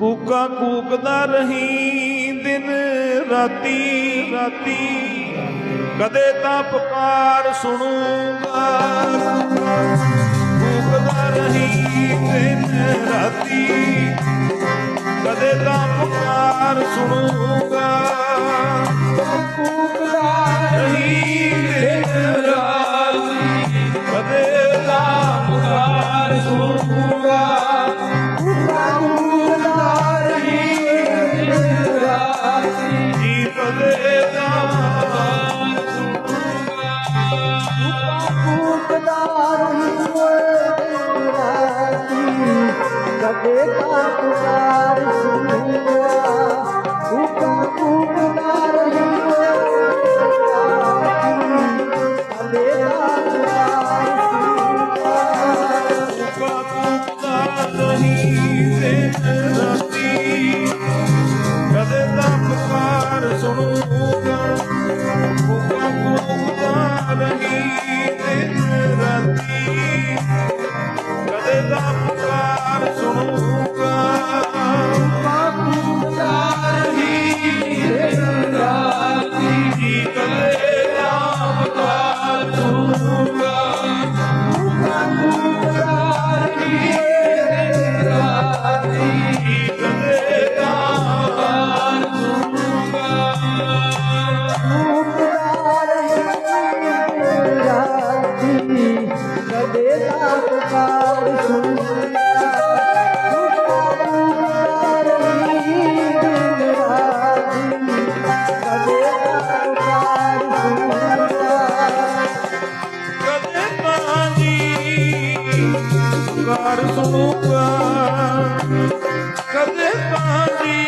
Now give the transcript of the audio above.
ਕੂਕਾ ਕੂਕਦਾ ਰਹੀ ਦਿਨ ਰਾਤੀ ਰਾਤੀ। ਕਦੇ ਤਾਂ ਪੁਕਾਰ ਸੁਣੂਗਾ। ਕੂਕਦਾ ਰਹੀ ਦਿਨ ਰਾਤੀ। ਕਦੇ ਤਾਂ ਪੁਕਾਰ ਸੁਣੂਗਾ। شوق دارن ਸਮੂਹ ਕਦੇ ਪਾਣੀ